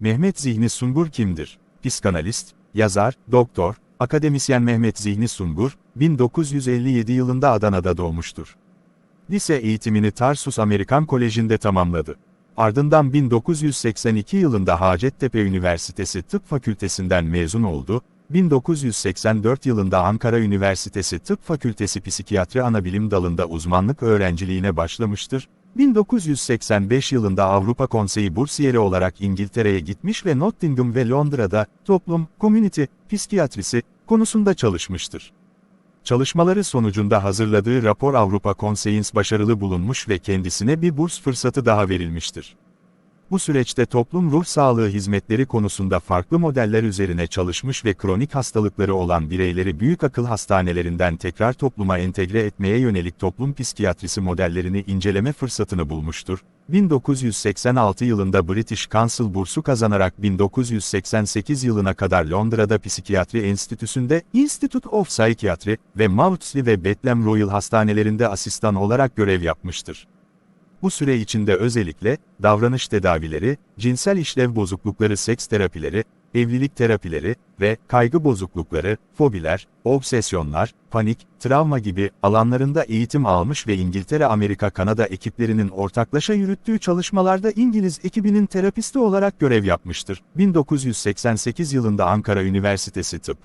Mehmet Zihni Sungur kimdir? Psikanalist, yazar, doktor, akademisyen Mehmet Zihni Sungur, 1957 yılında Adana'da doğmuştur. Lise eğitimini Tarsus Amerikan Koleji'nde tamamladı. Ardından 1982 yılında Hacettepe Üniversitesi Tıp Fakültesinden mezun oldu, 1984 yılında Ankara Üniversitesi Tıp Fakültesi Psikiyatri Anabilim Dalı'nda uzmanlık öğrenciliğine başlamıştır. 1985 yılında Avrupa Konseyi bursiyeri olarak İngiltere'ye gitmiş ve Nottingham ve Londra'da toplum, community, psikiyatrisi konusunda çalışmıştır. Çalışmaları sonucunda hazırladığı rapor Avrupa Konseyi'ns başarılı bulunmuş ve kendisine bir burs fırsatı daha verilmiştir. Bu süreçte toplum ruh sağlığı hizmetleri konusunda farklı modeller üzerine çalışmış ve kronik hastalıkları olan bireyleri büyük akıl hastanelerinden tekrar topluma entegre etmeye yönelik toplum psikiyatrisi modellerini inceleme fırsatını bulmuştur. 1986 yılında British Council bursu kazanarak 1988 yılına kadar Londra'da Psikiyatri Enstitüsü'nde Institute of Psychiatry ve Maudsley ve Bethlehem Royal Hastanelerinde asistan olarak görev yapmıştır. Bu süre içinde özellikle, davranış tedavileri, cinsel işlev bozuklukları seks terapileri, evlilik terapileri ve kaygı bozuklukları, fobiler, obsesyonlar, panik, travma gibi alanlarında eğitim almış ve İngiltere Amerika Kanada ekiplerinin ortaklaşa yürüttüğü çalışmalarda İngiliz ekibinin terapisti olarak görev yapmıştır. 1988 yılında Ankara Üniversitesi Tıp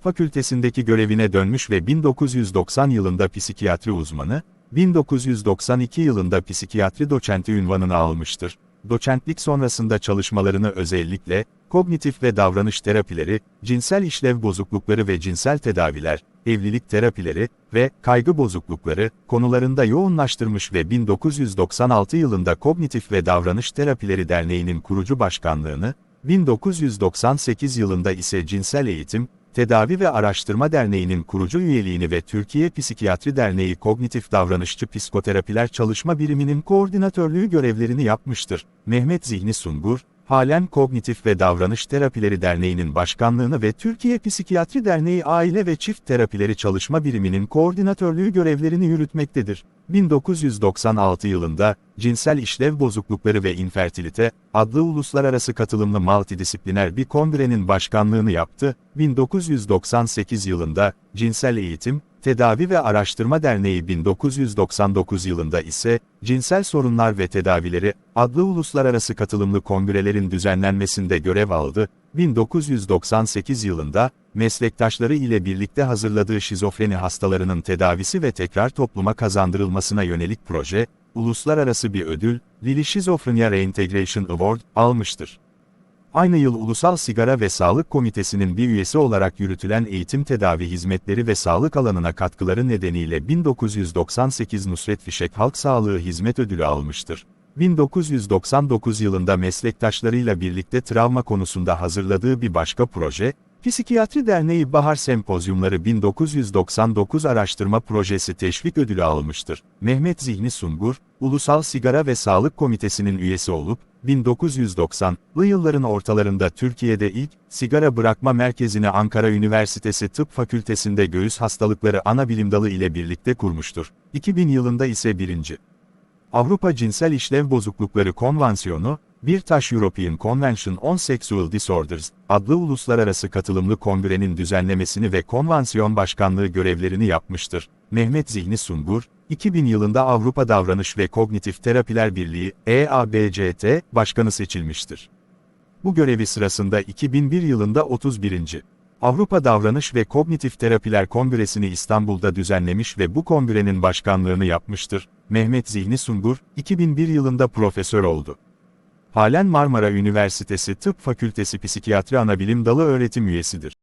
Fakültesindeki görevine dönmüş ve 1990 yılında psikiyatri uzmanı, 1992 yılında psikiyatri doçenti ünvanını almıştır. Doçentlik sonrasında çalışmalarını özellikle, kognitif ve davranış terapileri, cinsel işlev bozuklukları ve cinsel tedaviler, evlilik terapileri ve kaygı bozuklukları konularında yoğunlaştırmış ve 1996 yılında Kognitif ve Davranış Terapileri Derneği'nin kurucu başkanlığını, 1998 yılında ise Cinsel Eğitim, Tedavi ve Araştırma Derneği'nin kurucu üyeliğini ve Türkiye Psikiyatri Derneği Kognitif Davranışçı Psikoterapiler Çalışma Biriminin koordinatörlüğü görevlerini yapmıştır. Mehmet Zihni Sungur, halen Kognitif ve Davranış Terapileri Derneği'nin başkanlığını ve Türkiye Psikiyatri Derneği Aile ve Çift Terapileri Çalışma Biriminin koordinatörlüğü görevlerini yürütmektedir. 1996 yılında, Cinsel İşlev Bozuklukları ve İnfertilite, adlı uluslararası katılımlı multidisipliner bir kongrenin başkanlığını yaptı. 1998 yılında, Cinsel Eğitim, Tedavi ve Araştırma Derneği 1999 yılında ise, Cinsel Sorunlar ve Tedavileri, adlı uluslararası katılımlı kongrelerin düzenlenmesinde görev aldı. 1998 yılında, meslektaşları ile birlikte hazırladığı şizofreni hastalarının tedavisi ve tekrar topluma kazandırılmasına yönelik proje, uluslararası bir ödül, Lili Schizophrenia Reintegration Award, almıştır. Aynı yıl Ulusal Sigara ve Sağlık Komitesi'nin bir üyesi olarak yürütülen eğitim tedavi hizmetleri ve sağlık alanına katkıları nedeniyle 1998 Nusret Fişek Halk Sağlığı Hizmet Ödülü almıştır. 1999 yılında meslektaşlarıyla birlikte travma konusunda hazırladığı bir başka proje, Psikiyatri Derneği Bahar Sempozyumları 1999 Araştırma Projesi Teşvik Ödülü almıştır. Mehmet Zihni Sungur, Ulusal Sigara ve Sağlık Komitesi'nin üyesi olup, 1990'lı yılların ortalarında Türkiye'de ilk, sigara bırakma merkezini Ankara Üniversitesi Tıp Fakültesinde göğüs hastalıkları ana bilim dalı ile birlikte kurmuştur. 2000 yılında ise birinci. Avrupa Cinsel İşlev Bozuklukları Konvansiyonu, Bir Taş European Convention on Sexual Disorders adlı uluslararası katılımlı kongrenin düzenlemesini ve konvansiyon başkanlığı görevlerini yapmıştır. Mehmet Zihni Sungur, 2000 yılında Avrupa Davranış ve Kognitif Terapiler Birliği, EABCT, başkanı seçilmiştir. Bu görevi sırasında 2001 yılında 31. Avrupa Davranış ve Kognitif Terapiler Kongresi'ni İstanbul'da düzenlemiş ve bu kongrenin başkanlığını yapmıştır. Mehmet Zihni Sungur, 2001 yılında profesör oldu. Halen Marmara Üniversitesi Tıp Fakültesi Psikiyatri Anabilim Dalı öğretim üyesidir.